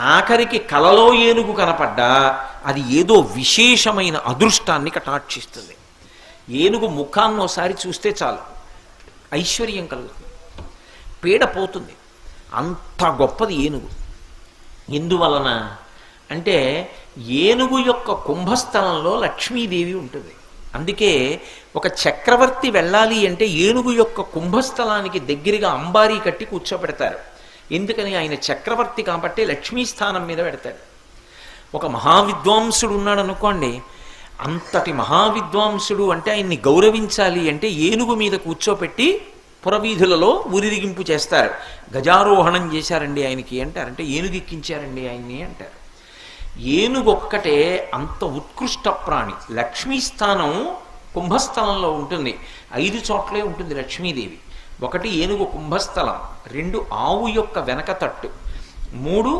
ఆఖరికి కలలో ఏనుగు కనపడ్డా అది ఏదో విశేషమైన అదృష్టాన్ని కటాక్షిస్తుంది. ఏనుగు ముఖాన్ని ఒకసారి చూస్తే చాలు. ఐశ్వర్యం కలుగుతుంది. పీడ పోతుంది. అంత గొప్పది ఏనుగు. ఎందువలన? అంటే ఏనుగు యొక్క కుంభస్థలంలో లక్ష్మీదేవి ఉంటుంది. అందుకే ఒక చక్రవర్తి వెళ్ళాలి అంటే ఏనుగు యొక్క కుంభస్థలానికి దగ్గరగా అంబారీ కట్టి కూర్చోబెడతారు. ఎందుకని ఆయన చక్రవర్తి కాబట్టి లక్ష్మీ స్థానం మీద పెడతాడు. ఒక మహావిద్వాంసుడు ఉన్నాడు అనుకోండి అంతటి మహావిద్వాంసుడు అంటే ఆయన్ని గౌరవించాలి అంటే ఏనుగు మీద కూర్చోపెట్టి పురవీధులలో ఊరిరిగింపు చేస్తారు. గజారోహణం చేశారండి ఆయనకి అంటారంటే ఏనుగు ఎక్కించారండి ఆయన్ని అంటారు. ఏనుగు ఒక్కటే అంత ఉత్కృష్ట ప్రాణి. లక్ష్మీ స్థానం కుంభస్థలంలో ఉంటుంది. ఐదు చోట్లే ఉంటుంది లక్ష్మీదేవి. ఒకటి ఏనుగు కుంభస్థలం రెండు ఆవు యొక్క వెనక తట్టు మూడు